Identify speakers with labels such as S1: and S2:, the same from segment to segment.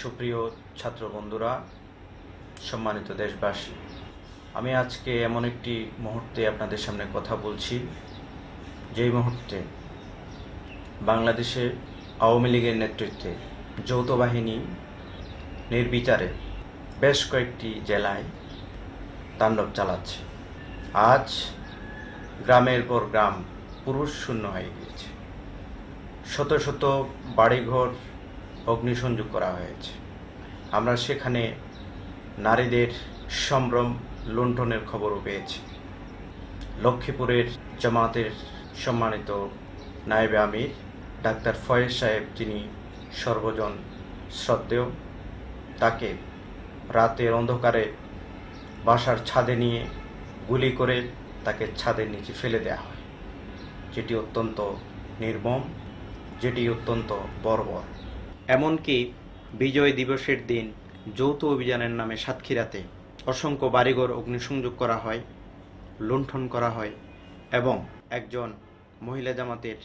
S1: সুপ্রিয় ছাত্র বন্ধুরা, সম্মানিত দেশবাসী, আমি আজকে এমন একটি মুহূর্তে আপনাদের সামনে কথা বলছি। যেই মুহূর্তে বাংলাদেশে আওয়ামী লীগের নেতৃত্বে যৌথ বাহিনী নির্বিচারে বেশ কয়েকটি জেলায় তাণ্ডব চালাচ্ছে। আজ গ্রামের পর গ্রাম পুরুষ শূন্য হয়ে গিয়েছে। শত শত বাড়িঘর অগ্নিসংযোগ করা হয়েছে। আমরা সেখানে নারীদের সম্ভ্রম লুণ্ঠনের খবরও পেয়েছি। লক্ষ্মীপুরের জামাতের সম্মানিত নায়েবে আমির, ডাক্তার ফয়েজ সাহেব যিনি সর্বজন শ্রদ্ধেয়, তাকে রাতের অন্ধকারে বাসার ছাদে নিয়ে গুলি করে তাকে ছাদের নিচে ফেলে দেওয়া হয়। যেটি অত্যন্ত নির্মম, যেটি অত্যন্ত বর্বর। এমনকি বিজয় দিবসের দিন যৌথ অভিযানের নামে সাতক্ষীরাতে অসংখ্য বাড়িঘর অগ্নিসংযোগ করা হয়, লুণ্ঠন করা হয় এবং একজন মহিলা জামাতের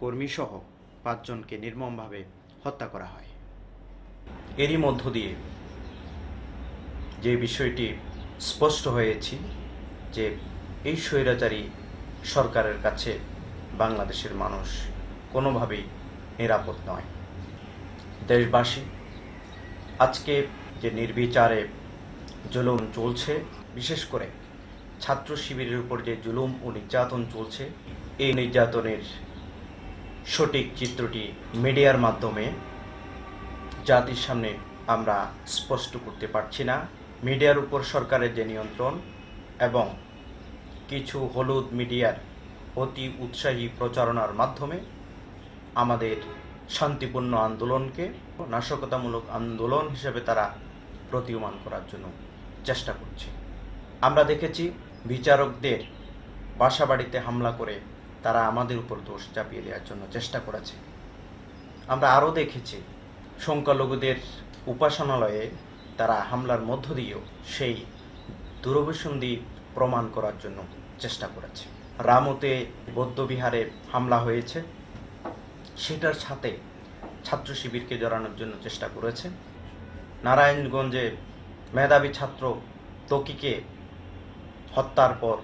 S1: কর্মীসহ পাঁচজনকে নির্মমভাবে হত্যা করা হয়। এরই মধ্য দিয়ে যে বিষয়টি স্পষ্ট হয়েছি যে এই স্বৈরাচারী সরকারের কাছে বাংলাদেশের মানুষ কোনোভাবেই নিরাপদ নয়। দেশবাসী, আজকে যে নির্বিচারে জুলুম চলছে, বিশেষ করে ছাত্র শিবিরের উপর যে জুলুম ও নির্যাতন চলছে, এই নির্যাতনের সঠিক চিত্রটি মিডিয়ার মাধ্যমে জাতির সামনে আমরা স্পষ্ট করতে পারছি না। মিডিয়ার উপর সরকারের যে নিয়ন্ত্রণ এবং কিছু হলুদ মিডিয়ার অতি উৎসাহী প্রচারণার মাধ্যমে আমাদের শান্তিপূর্ণ আন্দোলনকে নাশকতামূলক আন্দোলন হিসেবে তারা প্রতীয়মান করার জন্য চেষ্টা করছে। আমরা দেখেছি বিচারকদের বাসা বাড়িতে হামলা করে তারা আমাদের উপর দোষ চাপিয়ে দেওয়ার জন্য চেষ্টা করেছে। আমরা আরও দেখেছি সংখ্যালঘুদের উপাসনালয়ে তারা হামলার মধ্য দিয়েও সেই দূরভিসন্ধি প্রমাণ করার জন্য চেষ্টা করেছে। রামতে বৌদ্ধবিহারে হামলা হয়েছে। সেটার সাথে ছাত্র শিবিরকে জড়ানোর জন্য চেষ্টা করেছে। নারায়ণগঞ্জে মেধাবী ছাত্র তকিকে হত্যার পর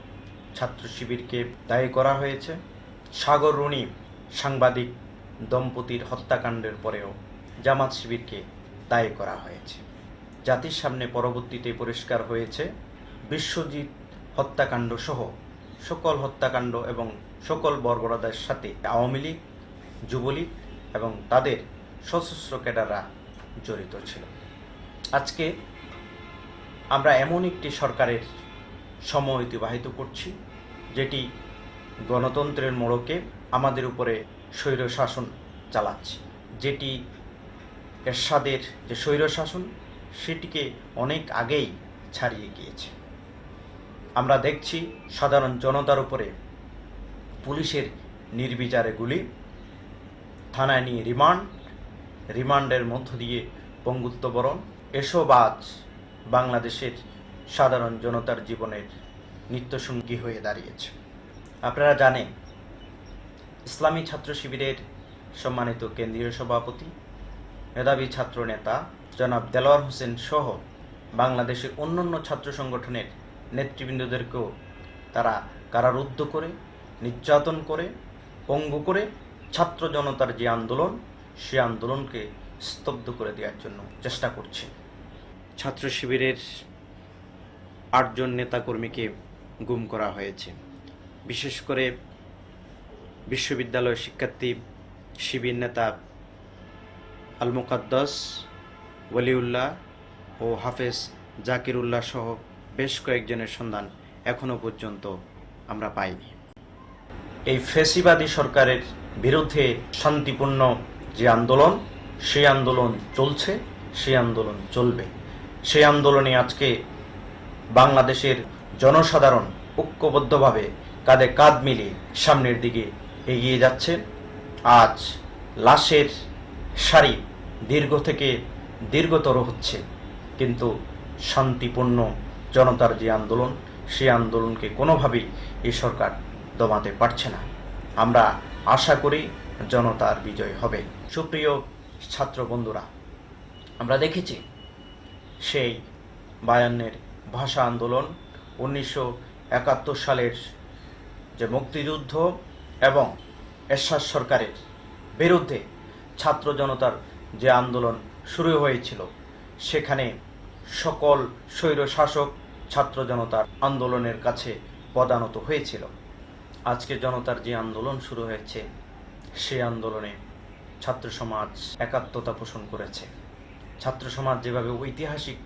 S1: ছাত্র শিবিরকে দায়ী করা হয়েছে। সাগর রুনি সাংবাদিক দম্পতির হত্যাকাণ্ডের পরেও জামাত শিবিরকে দায়ী করা হয়েছে। জাতির সামনে পরবর্তীতে পরিষ্কার হয়েছে, বিশ্বজিৎ হত্যাকাণ্ড সহ সকল হত্যাকাণ্ড এবং সকল বর্বরতার সাথে আওয়ামী লীগ যুবলীগ এবং তাদের সশস্ত্র ক্যাডাররা জড়িত ছিল। আজকে আমরা এমন একটি সরকারের সময় অতিবাহিত করছি, যেটি গণতন্ত্রের মোড়কে আমাদের উপরে স্বৈর শাসন চালাচ্ছে। যেটি এরশাদের যে স্বৈর শাসন, সেটিকে অনেক আগেই ছাড়িয়ে গিয়েছে। আমরা দেখছি সাধারণ জনতার উপরে পুলিশের নির্বিচারে গুলি থানায় নিয়ে রিমান্ড। রিমান্ডের মধ্য দিয়ে পঙ্গুত্ববরণ এসব আজ বাংলাদেশের সাধারণ জনতার জীবনের নিত্যসঙ্গী হয়ে দাঁড়িয়েছে। আপনারা জানেন, ইসলামী ছাত্র শিবিরের সম্মানিত কেন্দ্রীয় সভাপতি, মেধাবী ছাত্র নেতা জনাব দেলোয়ার হোসেন সহ বাংলাদেশের অন্যান্য ছাত্র সংগঠনের নেতৃবৃন্দদেরকেও তারা কারারুদ্ধ করে, নির্যাতন করে, পঙ্গু করে ছাত্র জনতার যে আন্দোলন সে আন্দোলনকে স্তব্ধ করে দেওয়ার জন্য চেষ্টা করছে। ছাত্র শিবিরের আটজন নেতাকর্মীকে গুম করা হয়েছে। বিশেষ করে বিশ্ববিদ্যালয় শিক্ষার্থী শিবির নেতা আল মুকাদ্দাস ওয়ালিউল্লাহ ও হাফেজ জাকিরুল্লাহ সহ বেশ কয়েকজনের সন্ধান এখনও পর্যন্ত আমরা পাইনি। এই ফেসিবাদী সরকারের বিরুদ্ধে শান্তিপূর্ণ যে আন্দোলন, সেই আন্দোলন চলছে, সেই আন্দোলন চলবে। সেই আন্দোলনে আজকে বাংলাদেশের জনসাধারণ ঐক্যবদ্ধভাবে কাঁধে কাঁধ মিলিয়ে সামনের দিকে এগিয়ে যাচ্ছে। আজ লাশের সারি দীর্ঘ থেকে দীর্ঘতর হচ্ছে, কিন্তু শান্তিপূর্ণ জনতার যে আন্দোলন, সেই আন্দোলনকে কোনোভাবেই এই সরকার দমাতে পারছে না। আমরা আশা করি জনতার বিজয় হবে। সুপ্রিয় ছাত্র বন্ধুরা, আমরা দেখেছি সেই বায়ান্নের ভাষা আন্দোলন উনিশশো একাত্তর সালের যে মুক্তিযুদ্ধ এবং এরশাদ সরকারের বিরুদ্ধে ছাত্র জনতার যে আন্দোলন শুরু হয়েছিল, সেখানে সকল স্বৈর শাসক ছাত্র জনতার আন্দোলনের কাছে পদানত হয়েছিল। আজকে জনতার যে আন্দোলন শুরু হয়েছে, সে আন্দোলনে ছাত্র সমাজ একাত্মতা পোষণ করেছে। ছাত্র সমাজ যেভাবে ঐতিহাসিক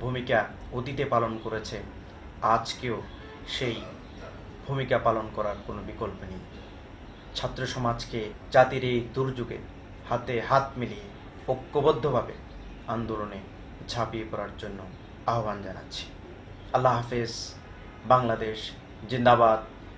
S1: ভূমিকা অতীতে পালন করেছে, আজকেও সেই ভূমিকা পালন করার কোনো বিকল্প নেই। ছাত্র সমাজকে জাতির এই দুর্যোগে হাতে হাত মিলিয়ে ঐক্যবদ্ধভাবে আন্দোলনে ঝাঁপিয়ে পড়ার জন্য আহ্বান জানাচ্ছি। আল্লাহ হাফেজ, বাংলাদেশ জিন্দাবাদ।